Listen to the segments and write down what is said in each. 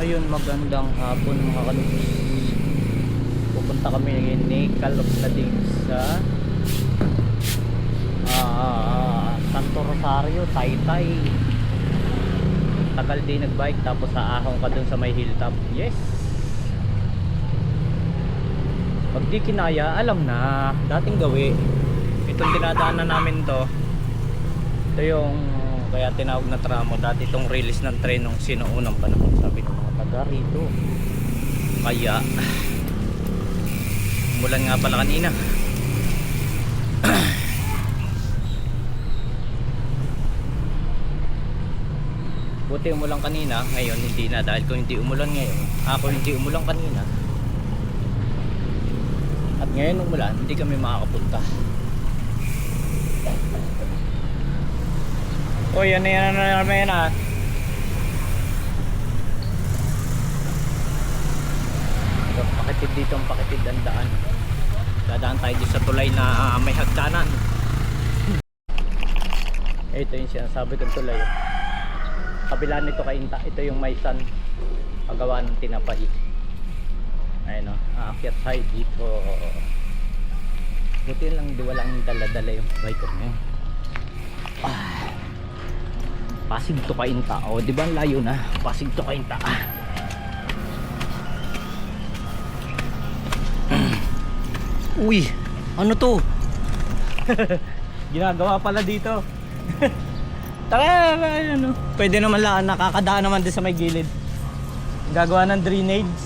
Ayun, magandang hapon mga kalubs. Pupunta kami ngayon ni Kaluplading sa ah, Santo Rosario, Taytay. Tagal din nagbike tapos aahong ka dun sa may hilltop. Yes! Pag di kinaya, alam na. Dating gawi. Itong dinadaanan namin to. Ito yung kaya tinawag na tramo. Dati itong release ng tren nung sinuunang panahon. Sabi ng taga rito. Kaya, mulan nga pala kanina. Buti umulan kanina, ngayon hindi na dahil kung hindi umulan ngayon, ako hindi umulan kanina. At ngayon umulan, hindi kami makakapunta. O yan na yan na naman yan ah. Ito, pakitid dito ang pakitid ang daan. Dadaan tayo dito sa tulay na ah, may hagkanan. Ito yung sinasabi kong tulay. oh. Kabila nito kay Inta, ito yung may sun. Pagawa ng tinapay. Ayun o, aakyat tayo dito. Buti lang di walang dala-dala yung bike ko ngayon. Ah. Pasig to Kainta. O, di ba layo na? Pasig to Kainta. Uy, ano to? Ginagawa pala dito. Taka, ano? Pwede naman lang, nakakadaan naman din sa may gilid. Gagawa ng drainage.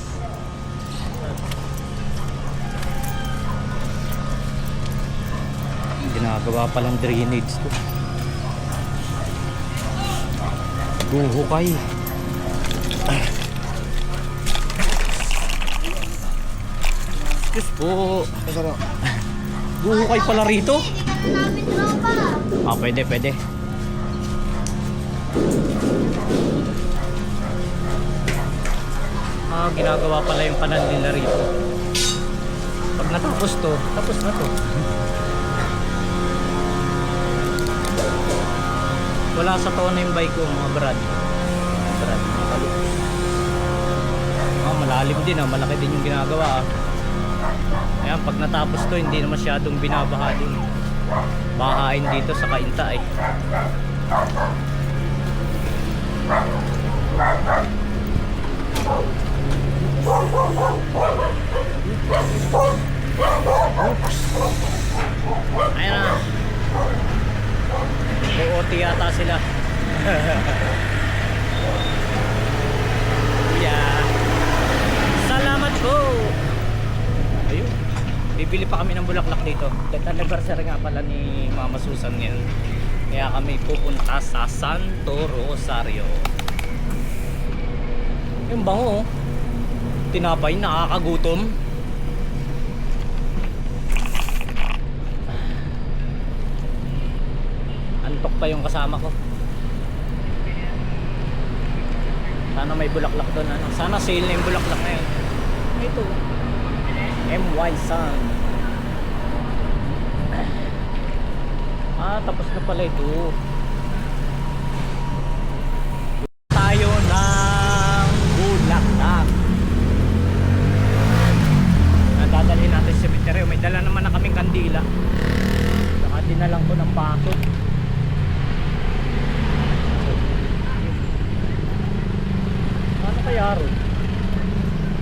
Ginagawa palang drainage to. Buhukay. Diyos po. Masarap. Buhukay pala rito. Ah, pwede, pwede. Ah, ginagawa pala yung panal nila rito. Pag natapos to, tapos na to. Wala sa to na yung bike ko, mga brad. Brad, mga kalupos. Ah, malalim din ah, malaki din yung ginagawa ah. Ayan, pag natapos to, hindi na masyadong binabaha din. Bahain dito sa Kainta eh. Oops. Ayan na. OOT yata sila. yeah. Salamat po. Bibili pa kami ng bulaklak dito. Dahil anniversary nga pala ni Mama Susan ngayon. Kaya kami pupunta sa Santo Rosario. Yung bango oh. Tinapay, nakakagutom. Antok pa yung kasama ko. Sana may bulaklak doon. Ano? Sana sale na yung bulaklak na yun. Ito. MY Sun. Ah, tapos na pala ito. Tayo ng bulaklak. Nadadalhin natin sa cemetery. May dala naman na kaming kandila. Saka dinalang ko ng baso. Paano kaya ron?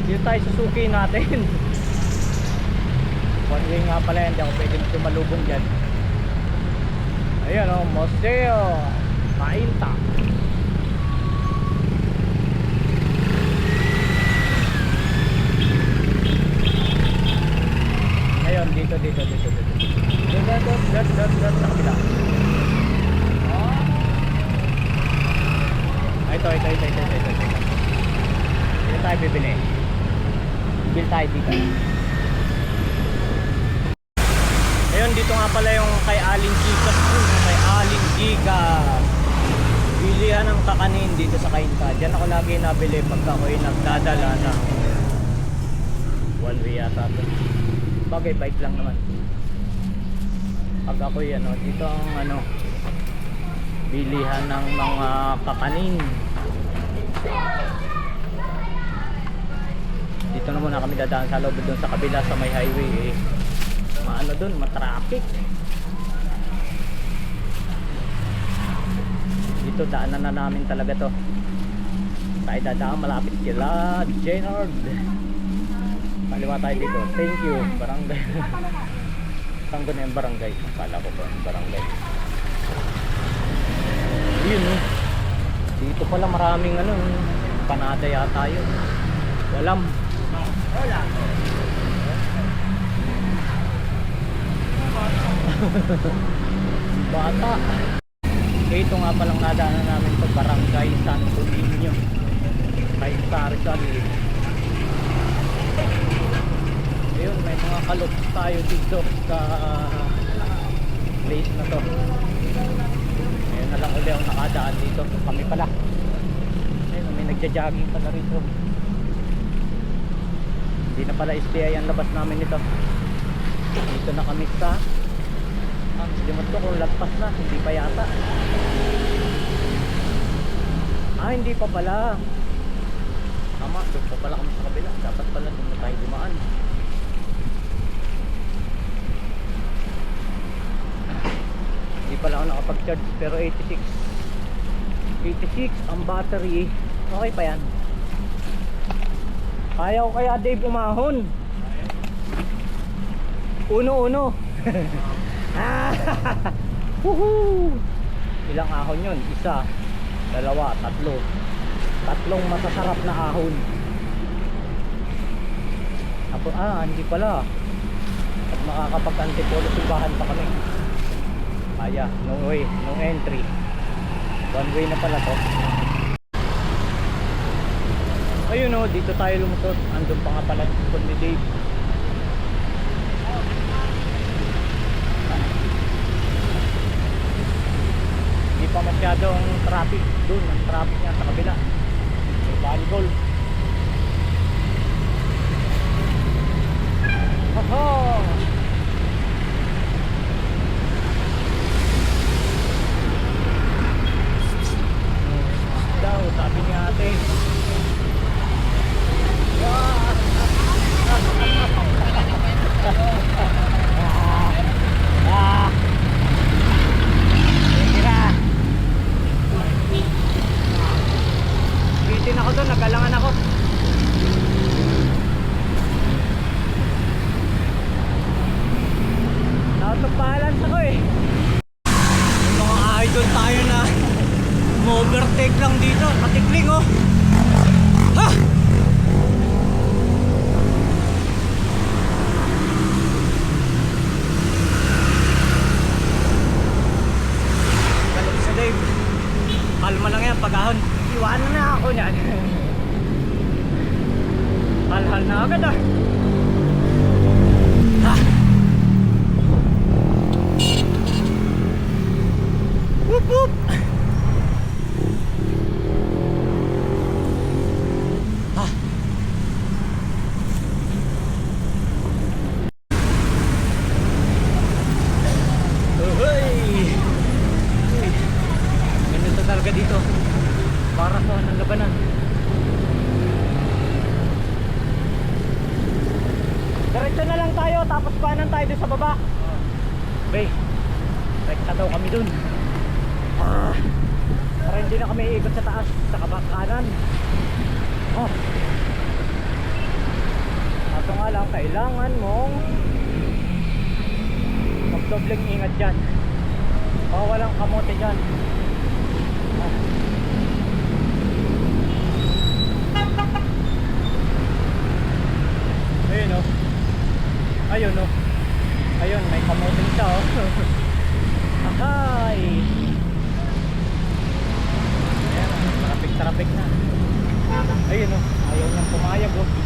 Dito tayo susuki natin. Nga pala yan, hindi ako pwede tumalubong dyan. Ayan o, oh, Museo Kainta. Ayun, dito, dito, dito, dito. Dito, dito, dito, dito, dito, sa kabila. Ah, Ito, ito, ito, ito, ito, ito, ito. Dito tayo bibili. Bill tayo dito. Ayun, dito nga pala yung kay Aling Gigas po. Yung kay Aling Gigas. Bilihan ng kakanin dito sa Kainta. Diyan ako lagi nabili pagka ako'y nagdadala ng one way yata to. Bagay, bike lang naman. Pag ako'y ano, dito ang ano, bilihan ng mga kakanin. sana kami dadaan sa loob doon sa kabila sa may highway eh. Maano doon, matraffic. Dito daanan na namin talaga to. Tayo dadaan malapit kila Jenard. Kaliwa tayo dito. Thank you, barangay. Saan ko na yung barangay? Akala ko ba yung barangay? Yun oh. Dito pala maraming ano, panada yata yun. Walam. Wala. Bata. Ito nga palang nadaanan namin sa Barangay Santo Niño. Kay Tarzan. Ayun, may mga kalot tayo dito sa place na to. Ayun na lang uli ang nakadaan dito. Kami pala. Ayun, may nagja-jogging pala rito. Hindi na pala SBI ang labas namin nito. Dito na kami sa ang limot ko kung lagpas na, hindi pa yata. Ah, hindi pa pala. Tama, doon pa pala kami sa kabila. Dapat pala doon na tayo dumaan. Hindi nakapag-charge pero 86. 86 ang battery. Okay pa yan. Kaya ko kaya Dave umahon. Uno-uno. Ah! Woohoo! Ilang ahon yun? Isa, dalawa, tatlo. Tatlong masasarap na ahon. Ako, ah, hindi pala. At makakapag-antipolo simbahan pa kami. Kaya, no way, no entry. One way na pala to. Ayun o, dito tayo lumusot. Andun pa nga pala yung ni Dave. Hindi pa masyadong traffic doon. Ang traffic niya sa kabila. May volleyball. Hoho! daw, sabi ni ate. Ah! Sige na. Bitin ako doon, nagalangan ako. Out of balance ako eh. Yung mga idol tayo na overtake lang dito, matikling oh. Ha! Galit sa Dave. Kalma lang yan, pag-ahon. Iwanan na ako niyan. Halhal na agad ah. Ha! Whoop whoop! Ah. Uy! Uy! Ganito talaga dito. Para sa ng labanan. Diretso na lang tayo tapos paanan tayo doon sa baba. Bay, rekta daw kami dun. Ah, para hindi na kami ikot sa taas sa kabak kanan. Oh. Kaso nga lang, kailangan mong magdobleng ingat dyan. Walang kamote dyan. Ah. Ayun oh. Ayun oh. Ayun, may kamote siya oh. Akay! Ayan, traffic-traffic na. Ayun oh, ayaw niyang pumayag oh.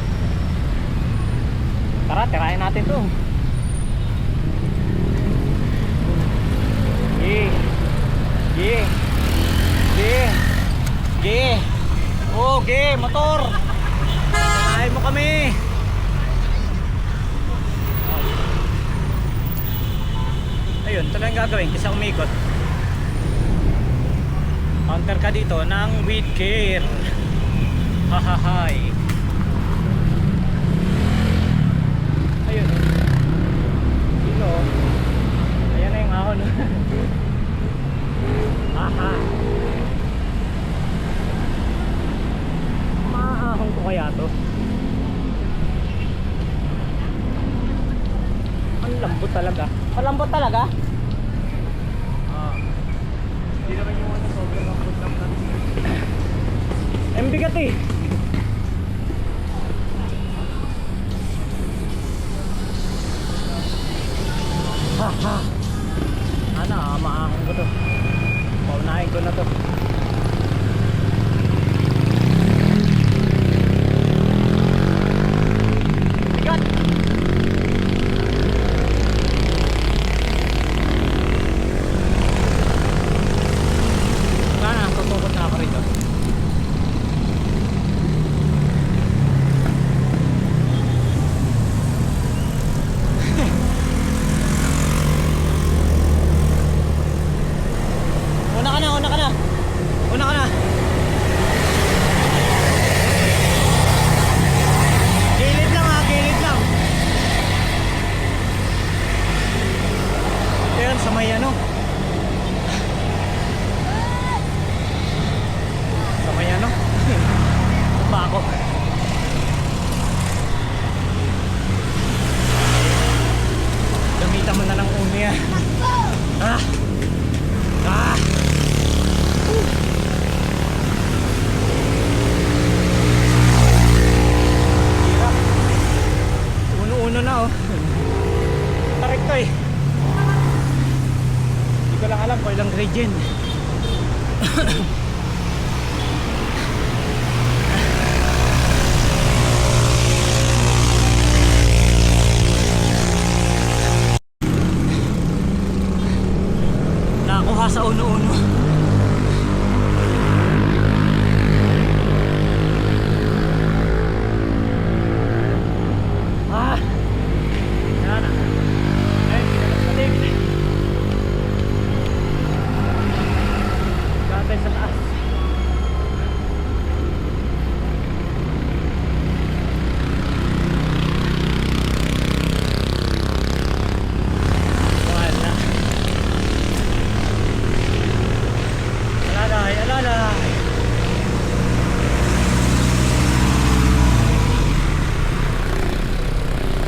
Tara, tirahin natin to. Ye. Ye. Ye. Ye. Oh, ge, motor. Tirahin mo kami. Ayun, yung gagawin kasi umikot. Counter ka dito ng weed care. Hahahay. Aha. Maahong ko kaya to. Ang lambot talaga. Malambot talaga? Ah. Hindi naman yung ano, sobrang lambot lang natin. Ang bigat eh. Una ka na, una ka na. Una ka na. Gilid lang ha, gilid lang. Ayan, sa may ano. Sa may ano. Pa ako. Gamitan mo na ng uno yan. Ah! Ah! Hirap. Uno-uno na oh. Tarik to eh. Hindi ko lang alam kung ilang grade yun. Nakakuha sa uno-uno. Ah! Yan na. Ay, pinagpalig. Gatay sa taas. Wala. Alalay, alalay.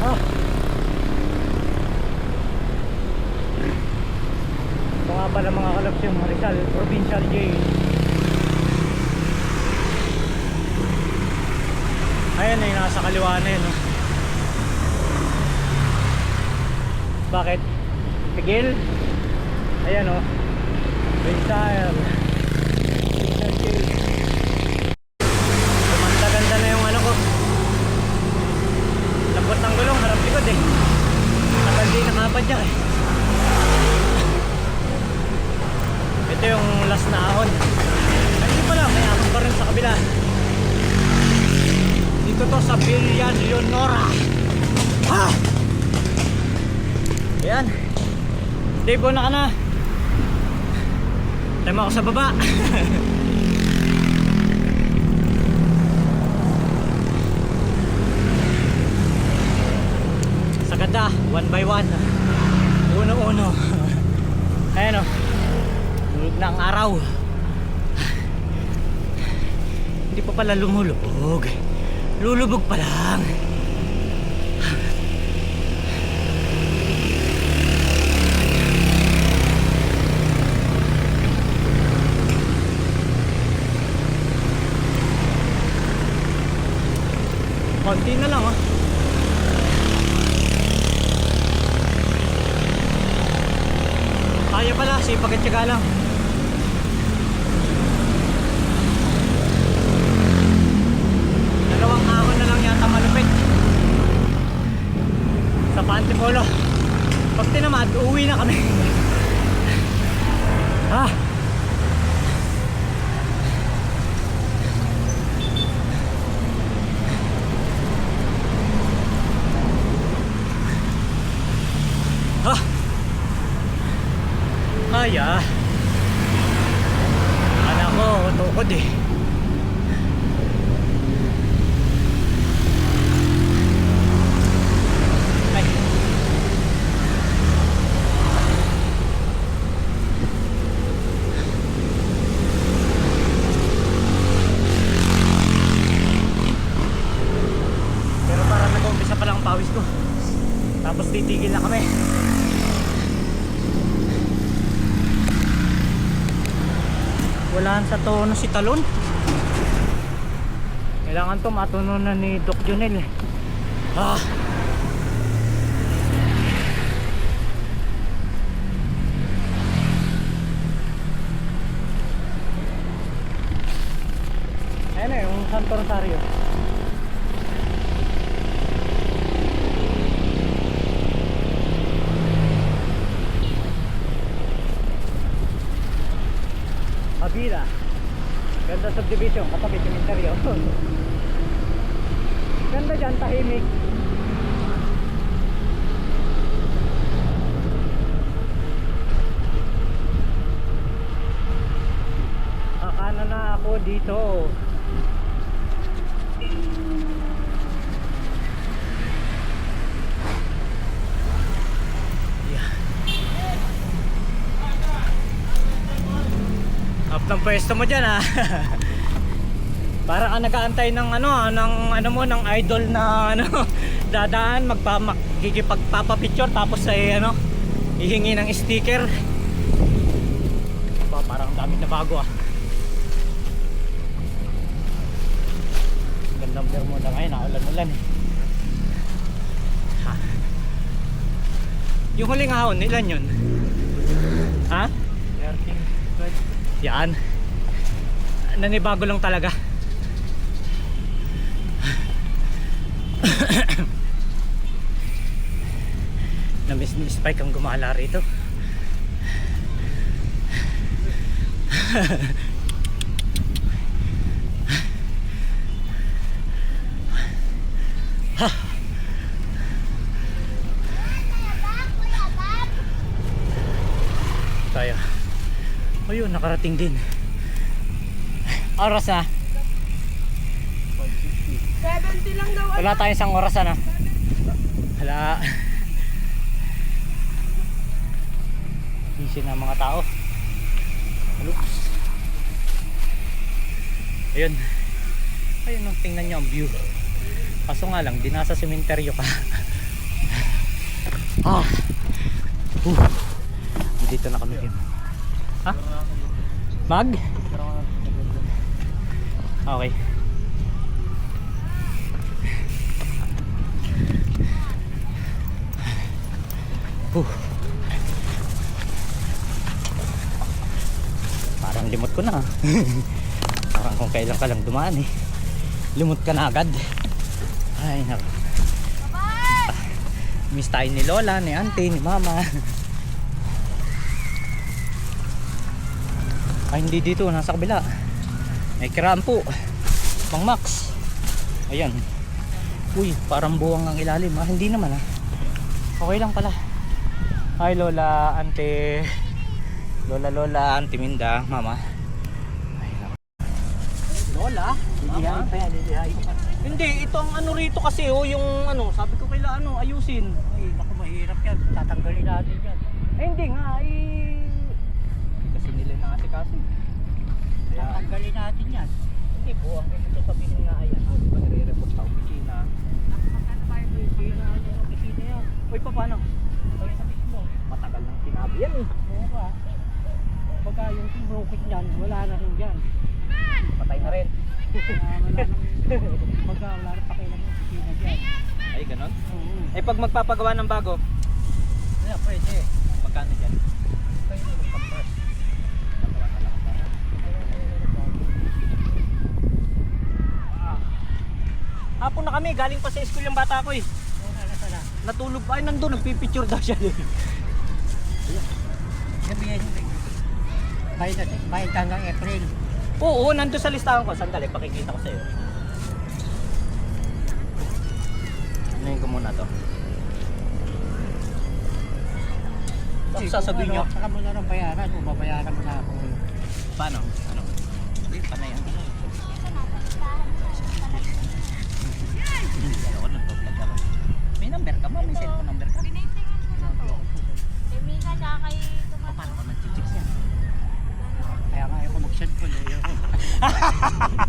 Ah. Ito nga pala mga kalaps yung Rizal Provincial Jail. Ayan eh, nasa kaliwa na yun. oh. Bakit? Tigil? Ayan o. Oh. Rizal. Provincial Jail. Gumanda-ganda na yung ano ko. Lambot ng gulong, harap likod eh. Tagal nakapadyak eh. Ito yung last na ahon. Ay, hindi pala, may ahon pa rin sa kabila. Dito to sa Villa Leonora. Ha! Ayan. Dave, una ka na. Time ako sa baba. ganda, one by one. Uno-uno. Ayan o. Tulog na ang araw. Hindi pa pala lumulubog. Lulubog pa lang. Konti na lang oh. Kaya pala, sipag at tiyaga lang. Dalawang ahon na lang yata malupit. Sa Pantipolo. Pag tinamad, uwi na kami. ah! Ah! Kaya. Anak ko, tukod eh. Ay. Tapos titigil na kami. Walaan sa tono si Talon. Kailangan to matunon na ni Doc Junel eh. Ah. Ayan na yung Santo Rosario. Abila. Ganda subdivision, katabi cemetery. Ganda dyan, tahimik. Akana na ako dito. Ng pwesto mo dyan ha. Para ka nag-aantay ng ano, ah, ng ano mo, ng idol na ano, dadaan, magpa magkikipagpapapicture tapos ay ano, ihingi ng sticker. Pa, parang dami na bago ah. Gandang Bermuda ngayon, naulan-ulan eh. Ha. Yung huling ahon, ilan yun? Ha? 13, 12. Yan. Nanibago lang talaga. Ni Spike ang gumala rito. Tayo. Ayun, nakarating din. Oras na. 70 lang daw. Wala tayong isang oras na. Wala. Busy na mga tao. Oops. Ayun. Ayun, oh, tingnan nyo ang view. Kaso nga lang, di nasa sementeryo ka. ah. Uh. Dito na kami. Tim. Ha? Mag? Okay. Huh. Parang limot ko na. Parang kung kailan ka lang dumaan eh. Limot ka na agad. Ay, nako. Miss tayo ni Lola, ni Auntie, ni Mama. Ay, hindi dito. Nasa kabila. May kirampo. Pang Max. Ayan. Uy, parang buwang ang ilalim. Ah, hindi naman ah. Okay lang pala. Hi Lola, Ante. Lola, Lola, Ante Minda, Mama. Ay. Lola? Pa yan, pa. Hindi, ito ang ano rito kasi oh, yung ano, sabi ko kaila ano, ayusin. Ay, naku, mahirap yan. Tatanggalin natin yan. Eh hindi nga, eh... Kasi nila na kasi. Kaya, Tatanggalin natin yan. hindi po, ang ito sabihin nga ay ano, di ba nire-report sa opisina. Opisina, yung opisina yan. Uy, pa paano? Sa. Matagal nang sinabi yan eh. Oo ba? Pagka yung broken yan, wala na rin yan. Patay na rin. Ah, wala nang, pagka wala na pakialam yung opisina dyan. Ay, ganon? Oo. Eh pag magpapagawa ng bago, Kaya pwede. magkano dyan? Pwede na lang ako. Hapon na kami, galing pa sa school yung bata ko eh. Oo na, nasa na. Natulog pa, ay nandun, nagpipicture daw siya eh. Sabihin, bayad bayad hanggang April. Oo, nandun sa listahan ko. Sandali, pakikita ko sa'yo. Ano ko muna to? Ang sasabihin nyo, Ano, Saka mo na ng bayaran, o babayaran mo na ako. paano? Ano? Hindi, panay ang ano. May number ka ba? May cellphone number ka? Tinitingnan ko na to. Kay Mika tsaka kay Tomato. paano ka nag-chicks yan? Kaya nga ayaw ko mag-cellphone eh.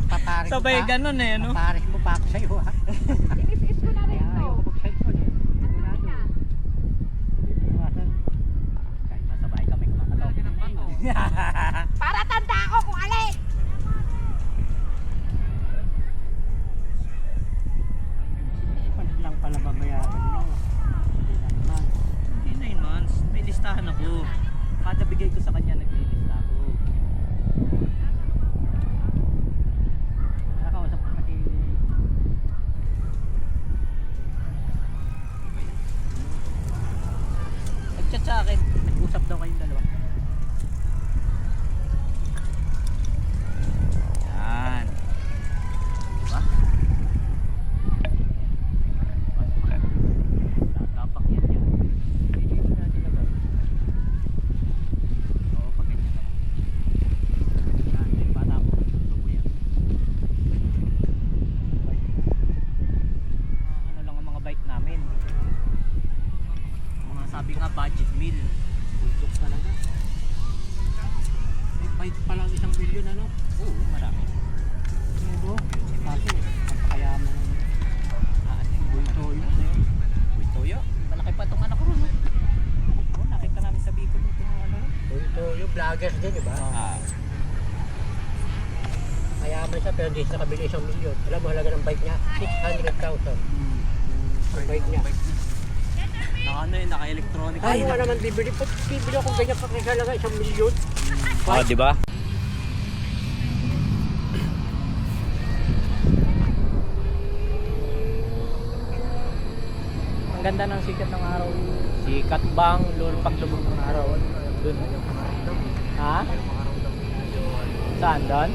Paparis Sabay pa. ganun eh, no? Paparis mo pa ako sa'yo ha. Inis-is ko na rin Kaya to. ayaw ko mag-cellphone eh. Sigurado. budget meal. Bultok talaga. Eh, bite pa lang isang milyon ano? Oo, marami. Pero, kasi, napakayaman ng ating bultoyo na yun. Uy, Toyo, malaki pa itong anak ko ron. Oh, nakita namin sa Bicol itong ano. Bultoyo, vloggers din, di ba? Ah, Kayaman siya pero hindi siya nakabili isang milyon. Alam mo, halaga ng bike niya, 600,000. Ang bike niya. naka ano yun, naka-electronic. Ay, nga naman bibili. Put, bibili ako ganyan kakasalaga isang milyon. Oh, di ba? Ang ganda ng sikat ng araw. Sikat bang lul pag lubog ng araw? Doon. Ha? Saan doon?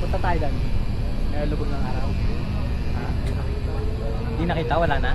Punta tayo doon. May lubog ng araw. Ha? Di nakita, wala na?